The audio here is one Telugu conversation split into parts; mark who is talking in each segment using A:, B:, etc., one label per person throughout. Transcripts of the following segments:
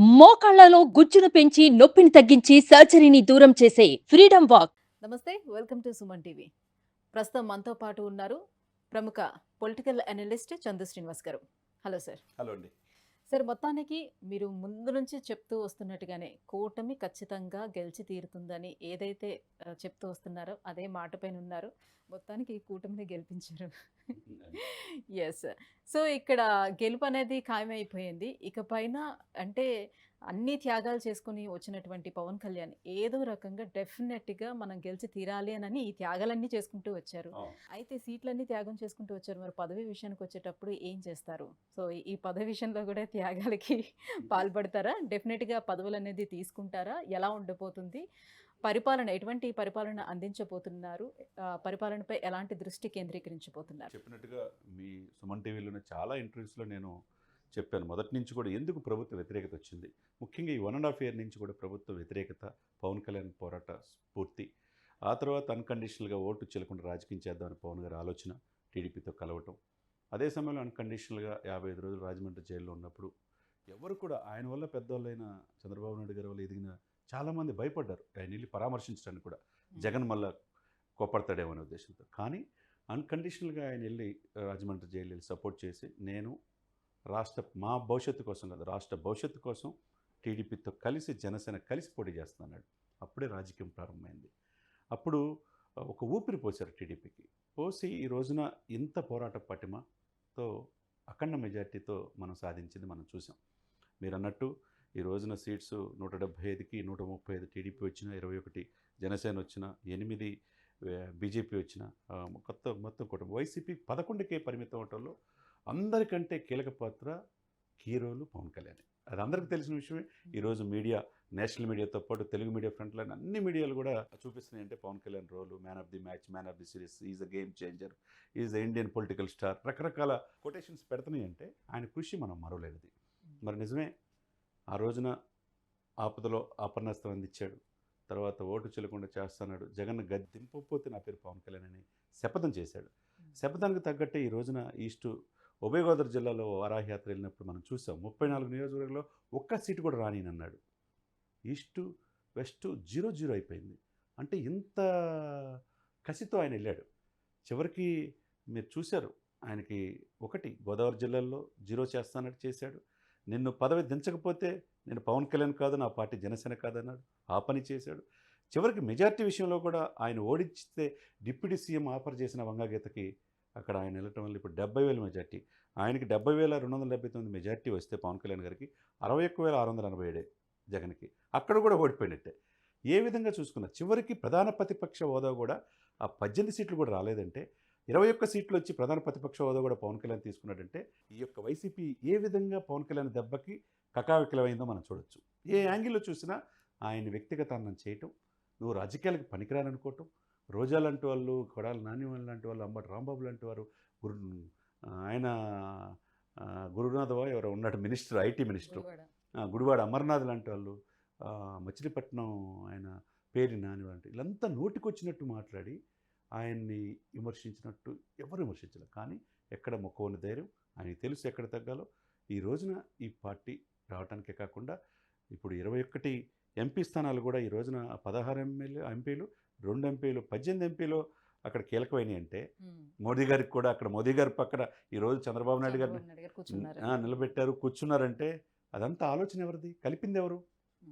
A: మోకాళ్ళలో గుజ్జును పెంచి నొప్పిని తగ్గించి సర్జరీని దూరం చేసే ఫ్రీడమ్ వాక్.
B: నమస్తే వెల్కమ్ టు సుమన్ టీవీ. ప్రస్తుతం మనతో పాటు ఉన్నారు ప్రముఖ పొలిటికల్ అనలిస్ట్ చందు శ్రీనివాస్ గారు. Hello sir.
C: హలో అండి.
B: సార్ మొత్తానికి మీరు ముందు నుంచి చెప్తూ వస్తున్నట్టుగానే కూటమి ఖచ్చితంగా గెలిచి తీరుతుందని ఏదైతే చెప్తూ వస్తున్నారో అదే మాట పైన ఉన్నారు. మొత్తానికి ఈ కూటమిని గెలిపించారు. ఎస్ సో ఇక్కడ గెలుపు అనేది ఖాయమైపోయింది. ఇక పైన అంటే అన్ని త్యాగాలు చేసుకుని వచ్చినటువంటి పవన్ కళ్యాణ్ ఏదో రకంగా డెఫినెట్గా మనం గెలిచి తీరాలి అని ఈ త్యాగాలన్నీ చేసుకుంటూ వచ్చారు. అయితే సీట్లన్నీ త్యాగం చేసుకుంటూ వచ్చారు. మరి పదవి విషయానికి వచ్చేటప్పుడు ఏం చేస్తారు? సో ఈ పదవి విషయంలో కూడా త్యాగాలకి పాల్పడతారా? డెఫినెట్గా పదవులు అనేది తీసుకుంటారా? ఎలా ఉండబోతుంది? పరిపాలన ఎటువంటి పరిపాలన అందించబోతున్నారు? పరిపాలనపై ఎలాంటి దృష్టి కేంద్రీకరించబోతున్నారు?
C: చెప్పినట్టుగా మీ సుమన్ టీవీలోనే చాలా ఇంటర్వ్యూస్లో నేను చెప్పాను. మొదటి నుంచి కూడా ఎందుకు ప్రభుత్వ వ్యతిరేకత వచ్చింది? ముఖ్యంగా ఈ వన్ అండ్ హాఫ్ ఇయర్ నుంచి కూడా ప్రభుత్వ వ్యతిరేకత పవన్ కళ్యాణ్ పోరాట స్ఫూర్తి ఆ తర్వాత అన్కండిషనల్గా ఓటు చెల్లకుండా రాజకీయం చేద్దామని పవన్ గారి ఆలోచన టీడీపీతో కలవటం. అదే సమయంలో అన్కండిషనల్గా యాభై ఐదు రోజులు రాజమండ్రి జైల్లో ఉన్నప్పుడు ఎవరు కూడా ఆయన వల్ల పెద్దవాళ్ళైన చంద్రబాబు నాయుడు గారి వల్ల ఎదిగిన చాలామంది భయపడ్డారు. ఆయన వెళ్ళి పరామర్శించడానికి కూడా జగన్ మళ్ళా అనే ఉద్దేశంతో. కానీ అన్కండిషనల్గా ఆయన వెళ్ళి రాజమండ్రి జైలు వెళ్ళి సపోర్ట్ చేసి నేను రాష్ట్ర మా భవిష్యత్తు కోసం కాదు రాష్ట్ర భవిష్యత్తు కోసం టీడీపీతో కలిసి జనసేన కలిసి పోటీ చేస్తున్నాడు అప్పుడే రాజకీయం ప్రారంభమైంది. అప్పుడు ఒక ఊపిరి పోసారు టీడీపీకి. పోసి ఈ రోజున ఇంత పోరాట పటిమతో అఖండ మెజార్టీతో మనం సాధించింది మనం చూసాం మీరు అన్నట్టు ఈ రోజున సీట్స్ నూట డెబ్బై ఐదుకి నూట ముప్పై ఐదు టీడీపీ వచ్చిన ఇరవై ఒకటి జనసేన వచ్చిన ఎనిమిది బీజేపీ వచ్చిన కొత్త మొత్తం కుటుంబం. వైసీపీ పదకొండుకే పరిమితం అవటంలో అందరికంటే కీలక పాత్ర హీరోలు పవన్ కళ్యాణ్. అది అందరికీ తెలిసిన విషయమే. ఈరోజు మీడియా నేషనల్ మీడియాతో పాటు తెలుగు మీడియా ఫ్రంట్ లైన్ అన్ని మీడియాలు కూడా చూపిస్తున్నాయి. అంటే Pawan Kalyan role man of the match man of the series is a game changer is a Indian political star. రకరకాల కొటేషన్స్ పెడుతున్నాయి అంటే ఆయన కృషి మనం మరవలేనిది. మరి నిజమే ఆ రోజున ఆపదలో ఆపన్నస్తం అందించాడు. తర్వాత ఓటు చెల్లకుండా చేస్తున్నాడు. జగన్ గద్దెంపకపోతే నా పేరు పవన్ కళ్యాణ్ అని శపథం చేశాడు. శపథానికి తగ్గట్టే ఈ రోజున ఈస్టు ఉభయ గోదావరి జిల్లాలో వారాహయాత్ర వెళ్ళినప్పుడు మనం చూసాం ముప్పై నాలుగు నియోజకవర్గంలో ఒక్క సీటు కూడా రానినన్నాడు ఈస్టు వెస్ట్ జీరో జీరో అయిపోయింది. అంటే ఇంత కసితో ఆయన వెళ్ళాడు. చివరికి మీరు చూశారు ఆయనకి ఒకటి గోదావరి జిల్లాల్లో జీరో చేస్తానట్టు చేశాడు. నిన్ను పదవి దించకపోతే నేను పవన్ కళ్యాణ్ కాదు నా పార్టీ జనసేన కాదన్నాడు. ఆ పని చేశాడు. చివరికి మెజార్టీ విషయంలో కూడా ఆయన ఓడించితే డిప్యూటీ సీఎం ఆఫర్ చేసిన వంగాగీతకి అక్కడ ఆయన వెళ్ళటం వల్ల ఇప్పుడు డెబ్బై వేల మెజార్టీ. ఆయనకి డెబ్బై వేల రెండు వందల డెబ్బై తొమ్మిది మెజార్టీ వస్తే పవన్ కళ్యాణ్ గారికి అరవై ఒక్క వేల ఆరు వందల ఎనభై ఏడే జగన్కి. అక్కడ కూడా ఓడిపోయినట్టే. ఏ విధంగా చూసుకున్నా చివరికి ప్రధాన ప్రతిపక్ష హోదా కూడా ఆ పద్దెనిమిది సీట్లు కూడా రాలేదంటే ఇరవై ఒక్క సీట్లు వచ్చి ప్రధాన ప్రతిపక్ష హోదా కూడా పవన్ కళ్యాణ్ తీసుకున్నాడంటే ఈ యొక్క వైసీపీ ఏ విధంగా పవన్ కళ్యాణ్ దెబ్బకి కకావికలమైందో మనం చూడొచ్చు. ఏ యాంగిల్లో చూసినా ఆయన వ్యక్తిగత అన్నం చేయటం నువ్వు రాజకీయాలకు పనికిరాననుకోవటం రోజా లాంటి వాళ్ళు కొడాలి నాని లాంటి వాళ్ళు అంబటి రాంబాబు లాంటి వారు గురు ఆయన గురునాథవా ఎవరో ఉన్నాడు minister IT minister.
B: Gudivada.
C: Amarnath లాంటి వాళ్ళు మచిలీపట్నం ఆయన పేరు నాని లాంటి వీళ్ళంతా నోటికొచ్చినట్టు మాట్లాడి ఆయన్ని విమర్శించినట్టు ఎవరు విమర్శించలేదు కానీ ఎక్కడ మొక్కవని ధైర్యం ఆయనకి తెలుసు ఎక్కడ తగ్గాలో. ఈ రోజున ఈ పార్టీ రావడానికే కాకుండా ఇప్పుడు ఇరవై ఒక్కటి ఎంపీ స్థానాలు కూడా ఈ రోజున పదహారు ఎమ్మెల్యే ఎంపీలు రెండు ఎంపీలు పద్దెనిమిది ఎంపీలు అక్కడ కీలకమైనవి అంటే. మోదీ గారికి కూడా అక్కడ మోదీ గారి పక్కన ఈరోజు చంద్రబాబు నాయుడు గారిని నిలబెట్టారు కూర్చున్నారంటే అదంతా ఆలోచన ఎవరిది? కలిపింది ఎవరు?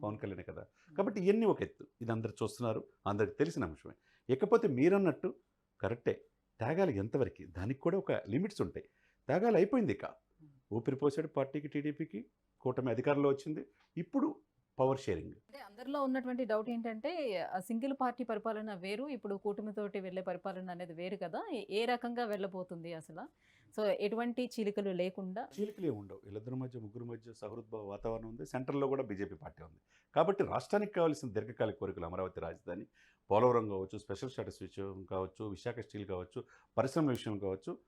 C: పవన్ కళ్యాణ్ కదా. కాబట్టి ఇవన్నీ ఒక ఎత్తు. ఇది అందరు చూస్తున్నారు అందరికి తెలిసిన అంశమే. ఇకపోతే మీరన్నట్టు కరెక్టే. త్యాగాలు ఎంతవరకు? దానికి కూడా ఒక లిమిట్స్ ఉంటాయి. త్యాగాలు అయిపోయింది ఇక. ఊపిరి పోసాడు పార్టీకి టీడీపీకి కూటమి అధికారంలో వచ్చింది. ఇప్పుడు పవర్ షేరింగ్.
B: అంటే అందరిలో ఉన్నటువంటి డౌట్ ఏంటంటే సింగిల్ పార్టీ పరిపాలన వేరు ఇప్పుడు కూటమితోటి వెళ్ళే పరిపాలన అనేది వేరు కదా ఏ- ఏ రకంగా వెళ్ళబోతుంది అసలు? సో ఎటువంటి చీలికలు లేకుండా
C: చీలికలే ఉండవు. వీళ్ళిద్దరి మధ్య ముగ్గురు మధ్య సహృద్భావ వాతావరణం ఉంది. సెంటర్లో కూడా బీజేపీ పార్టీ ఉంది. కాబట్టి రాష్ట్రానికి కావాల్సిన దీర్ఘకాలిక కోరికలు అమరావతి రాజధాని పోలవరం కావచ్చు స్పెషల్ స్టాటస్ విషయం కావచ్చు విశాఖ స్టీల్ కావచ్చు పరిశ్రమల విషయం కావచ్చు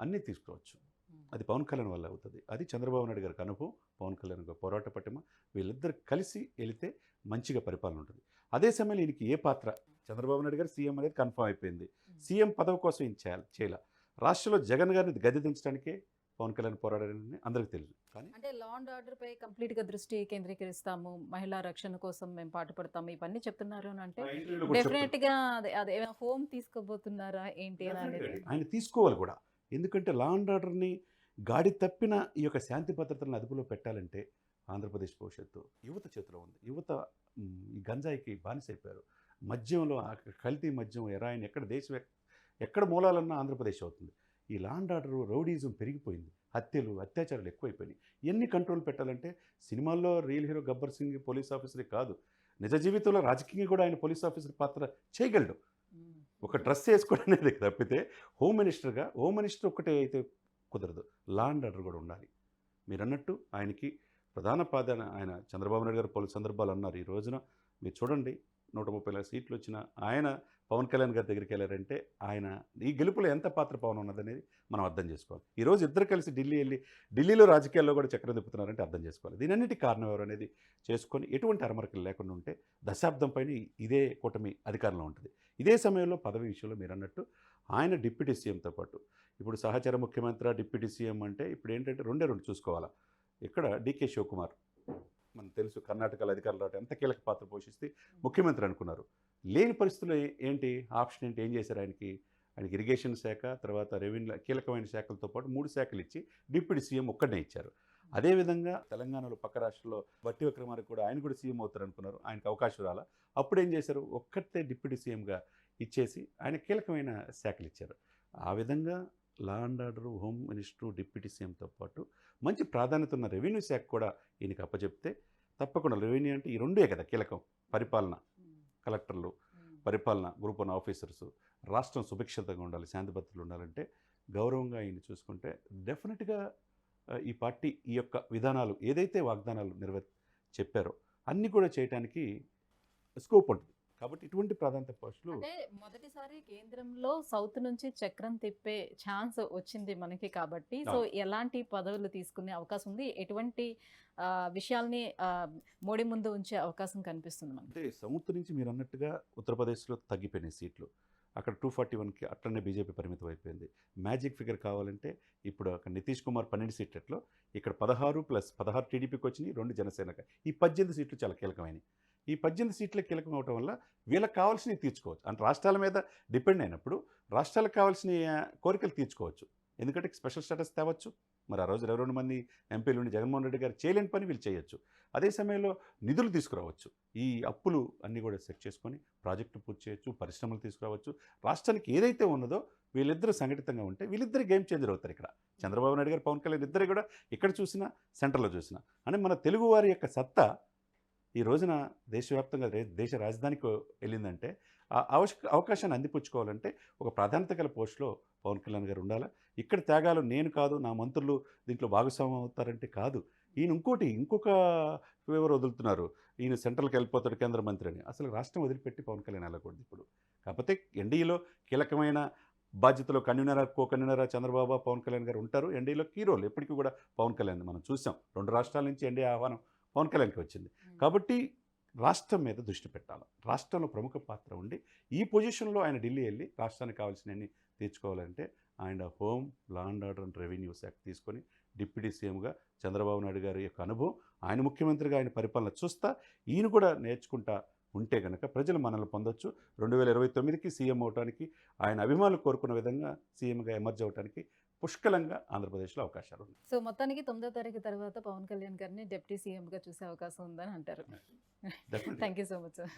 C: అన్నీ తీసుకోవచ్చు. అది పవన్ కళ్యాణ్ వల్ల అవుతుంది. అది చంద్రబాబు నాయుడు గారికి అనుభవం పవన్ కళ్యాణ్ గారి పోరాట పటిమ వీళ్ళిద్దరు కలిసి వెళితే మంచిగా పరిపాలన ఉంటుంది. అదే సమయంలో ఈయనకి ఏ పాత్ర? చంద్రబాబు నాయుడు గారు సీఎం అనేది కన్ఫర్మ్ అయిపోయింది. సీఎం పదవి కోసం ఏం చేయాలి? చేయాల? రాష్ట్రంలో జగన్ గారిని గద్దె దించడానికే పవన్ కళ్యాణ్ పోరాడారని అందరికీ తెలుసు. కానీ
B: అంటే లా అండ్ ఆర్డర్ పై కంప్లీట్గా దృష్టి కేంద్రీకరిస్తాము. మహిళా రక్షణ కోసం మేము పాటుపడతాము. ఇవన్నీ చెప్తున్నారు అని అంటే
C: ఆ ఇంటర్వ్యూలో కూడా చెప్తారు.
B: డెఫినెట్గా అదే హోమ్ తీసుకోబోతున్నారా ఏంటి అని అనేది.
C: ఆయన తీసుకోవాలి కూడా. ఎందుకంటే లా అండ్ ఆర్డర్ని గాడి తప్పిన ఈ యొక్క శాంతి భద్రతలను అదుపులో పెట్టాలంటే ఆంధ్రప్రదేశ్ భవిష్యత్తు యువత చేతిలో ఉంది. యువత ఈ గంజాయికి బానిసైపోయారు. మద్యంలో కల్తీ మద్యం ఎరాయిన్ ఎక్కడ దేశం ఎక్- ఎక్కడ మూలాలన్నా ఆంధ్రప్రదేశ్ అవుతుంది. ఈ లా అండ్ ఆర్డర్ రౌడీజం పెరిగిపోయింది. హత్యలు అత్యాచారాలు ఎక్కువైపోయినాయి. ఎన్ని కంట్రోల్ పెట్టాలంటే సినిమాల్లో real hero Gabbar Singh police ఆఫీసరే కాదు. నిజ జీవితంలో రాజకీయంగా కూడా ఆయన పోలీస్ ఆఫీసర్ పాత్ర చేయగలడు. ఒక డ్రెస్ వేసుకోవడం అనేది తప్పితే హోమ్ మినిస్టర్గా హోమ్ మినిస్టర్ ఒకటే అయితే కుదరదు. లా అండ్ ఆర్డర్ కూడా ఉండాలి. మీరు అన్నట్టు ఆయనకి ప్రధాన పాదన ఆయన చంద్రబాబు నాయుడు గారు పలు సందర్భాలు అన్నారు. ఈ రోజున మీరు చూడండి నూట ముప్పై నాలుగు సీట్లు వచ్చిన ఆయన పవన్ కళ్యాణ్ గారి దగ్గరికి వెళ్ళారంటే ఆయన ఈ గెలుపులో ఎంత పాత్ర పవన్ ఉన్నదనేది మనం అర్థం చేసుకోవాలి. ఈరోజు ఇద్దరు కలిసి ఢిల్లీ వెళ్ళి ఢిల్లీలో రాజకీయాల్లో కూడా చక్రం తిప్పుతున్నారంటే అర్థం చేసుకోవాలి. దీనన్నిటి కారణం ఎవరు అనేది చేసుకొని ఎటువంటి అరమరకలు లేకుండా ఉంటే దశాబ్దం పైన ఇదే కూటమి అధికారంలో ఉంటుంది. ఇదే సమయంలో పదవి విషయంలో మీరు అన్నట్టు ఆయన డిప్యూటీ సీఎంతో పాటు. ఇప్పుడు సహచర ముఖ్యమంత్రి డిప్యూటీ సీఎం అంటే ఇప్పుడు ఏంటంటే రెండే రెండు చూసుకోవాలా? ఇక్కడ డికే శివకుమార్. మనకు తెలుసు కర్ణాటకలో అధికారులు రావడం ఎంత కీలక పాత్ర పోషిస్తే ముఖ్యమంత్రి అనుకున్నారు. లేని పరిస్థితుల్లో ఏంటి? ఆప్షన్ ఏంటి? ఏం చేశారు ఆయనకి? ఆయనకి ఇరిగేషన్ శాఖ తర్వాత రెవెన్యూ కీలకమైన శాఖలతో పాటు మూడు శాఖలు ఇచ్చి డిప్యూటీ సీఎం ఒక్కడనే ఇచ్చారు. అదేవిధంగా తెలంగాణలో పక్క రాష్ట్రంలో బట్టి విక్రమార్క కూడా ఆయన కూడా సీఎం అవుతారు అనుకున్నారు ఆయనకు అవకాశం రాలా. అప్పుడు ఏం చేశారు? ఒక్కటే డిప్యూటీ సీఎంగా ఇచ్చేసి ఆయన కీలకమైన శాఖలు ఇచ్చారు ఆ విధంగా law and order home minister deputy సీఎంతో పాటు మంచి ప్రాధాన్యత ఉన్న రెవెన్యూ శాఖ కూడా ఈయనకి అప్పచెప్తే తప్పకుండా రెవెన్యూ అంటే ఈ రెండే కదా కీలకం పరిపాలన. కలెక్టర్లు. పరిపాలన గ్రూప్ వన్ ఆఫీసర్స్ రాష్ట్రం సుభిక్షితంగా ఉండాలి శాంతి భద్రతలు ఉండాలంటే గౌరవంగా ఆయన చూసుకుంటే డెఫినెట్గా ఈ పార్టీ ఈ యొక్క విధానాలు ఏదైతే వాగ్దానాలు నెరవేర్ చెప్పారో అన్నీ కూడా చేయడానికి స్కోప్ ఉంటుంది కాబట్టి ఇటువంటి ప్రాధాన్యత పోస్టులు
B: అంటే మొదటిసారి కేంద్రంలో సౌత్ నుంచి చక్రం తిప్పే ఛాన్స్ వచ్చింది మనకి కాబట్టి సో. ఎలాంటి పదవులు తీసుకునే అవకాశం ఉంది? ఎటువంటి విషయాల్ని మోడీ ముందు ఉంచే అవకాశం కనిపిస్తుంది మనకి?
C: అంటే సౌత్ నుంచి మీరు అన్నట్టుగా ఉత్తరప్రదేశ్లో తగ్గిపోయినాయి సీట్లు. అక్కడ టూ ఫార్టీ వన్కి అట్లనే బీజేపీ పరిమితం అయిపోయింది. మ్యాజిక్ ఫిగర్ కావాలంటే ఇప్పుడు అక్కడ నితీష్ కుమార్ పన్నెండు సీట్లలో ఇక్కడ పదహారు ప్లస్ పదహారు టీడీపీకి వచ్చినాయి రెండు జనసేనకి. ఈ పద్దెనిమిది సీట్లు చాలా కీలకమైనవి. ఈ పద్దెనిమిది సీట్లే కీలకం అవడం వల్ల వీళ్ళకి కావాల్సినవి తీర్చుకోవచ్చు. అంటే రాష్ట్రాల మీద డిపెండ్ అయినప్పుడు రాష్ట్రాలకు కావాల్సిన కోరికలు తీర్చుకోవచ్చు. ఎందుకంటే స్పెషల్ స్టేటస్ తేవచ్చు. మరి ఆ రోజు ఇరవై రెండు మంది ఎంపీలు ఉండి జగన్మోహన్ రెడ్డి గారు చేయలేని పని వీళ్ళు చేయొచ్చు. అదే సమయంలో నిధులు తీసుకురావచ్చు. ఈ అప్పులు అన్నీ కూడా సెట్ చేసుకొని ప్రాజెక్టు పూర్తి చేయొచ్చు పరిశ్రమలు తీసుకురావచ్చు. రాష్ట్రానికి ఏదైతే ఉన్నదో వీళ్ళిద్దరూ సంఘటితంగా ఉంటే వీళ్ళిద్దరు గేమ్ చేంజర్ అవుతారు ఇక్కడ. చంద్రబాబు నాయుడు గారు పవన్ కళ్యాణ్ ఇద్దరు కూడా ఇక్కడ చూసినా సెంటర్లో చూసినా. అని మన తెలుగువారి యొక్క సత్తా ఈ రోజున దేశవ్యాప్తంగా దేశ రాజధానికి వెళ్ళిందంటే ఆ అవశ అవకాశాన్ని అందిపుచ్చుకోవాలంటే ఒక ప్రాధాన్యత గల పోస్టులో పవన్ కళ్యాణ్ గారు ఉండాలా? ఇక్కడ త్యాగాలు నేను కాదు నా మంత్రులు దీంట్లో భాగస్వామ్యం అవుతారంటే కాదు. ఈయన ఇంకోటి ఇంకొక ఫేవర్ వదులుతున్నారు? ఈయన సెంట్రల్కి వెళ్ళిపోతాడు కేంద్ర మంత్రి అని. అసలు రాష్ట్రం వదిలిపెట్టి పవన్ కళ్యాణ్ వెళ్ళకూడదు ఇప్పుడు? కాకపోతే ఎన్డీఏలో కీలకమైన బాధ్యతలో convener co convener Chandrababu Pawan Kalyan garu ఉంటారు. ఎన్డీఏలో కీ రోల్ ఎప్పటికీ కూడా పవన్ కళ్యాణ్. మనం చూసాం రెండు రాష్ట్రాల నుంచి ఎన్డీఏ ఆహ్వానం పవన్ కళ్యాణ్కి వచ్చింది. కాబట్టి రాష్ట్రం మీద దృష్టి పెట్టాలి. రాష్ట్రంలో ప్రముఖ పాత్ర ఉండి ఈ పొజిషన్లో ఆయన ఢిల్లీ వెళ్ళి రాష్ట్రానికి కావాల్సినవన్నీ తీర్చుకోవాలంటే ఆయన home law and order and revenue శాఖ తీసుకొని డిప్యూటీ సీఎంగా చంద్రబాబు నాయుడు గారి యొక్క అనుభవం ఆయన ముఖ్యమంత్రిగా ఆయన పరిపాలన చూస్తా ఈయన కూడా నేర్చుకుంటా ఉంటే కనుక ప్రజలు మనల్ని పొందొచ్చు. రెండు వేల ఇరవై తొమ్మిదికి సీఎం అవడానికి ఆయన అభిమానులు కోరుకున్న విధంగా సీఎంగా ఎమర్జ్ అవడానికి పుష్కలంగా ఆంధ్రప్రదేశ్లో అవకాశాలు ఉన్నాయి.
B: సో మొత్తానికి తొమ్మిదో తారీఖు తర్వాత పవన్ కళ్యాణ్ గారిని డిప్యూటీ సీఎం గా చూసే అవకాశం ఉందని అంటారు. Thank you so much sir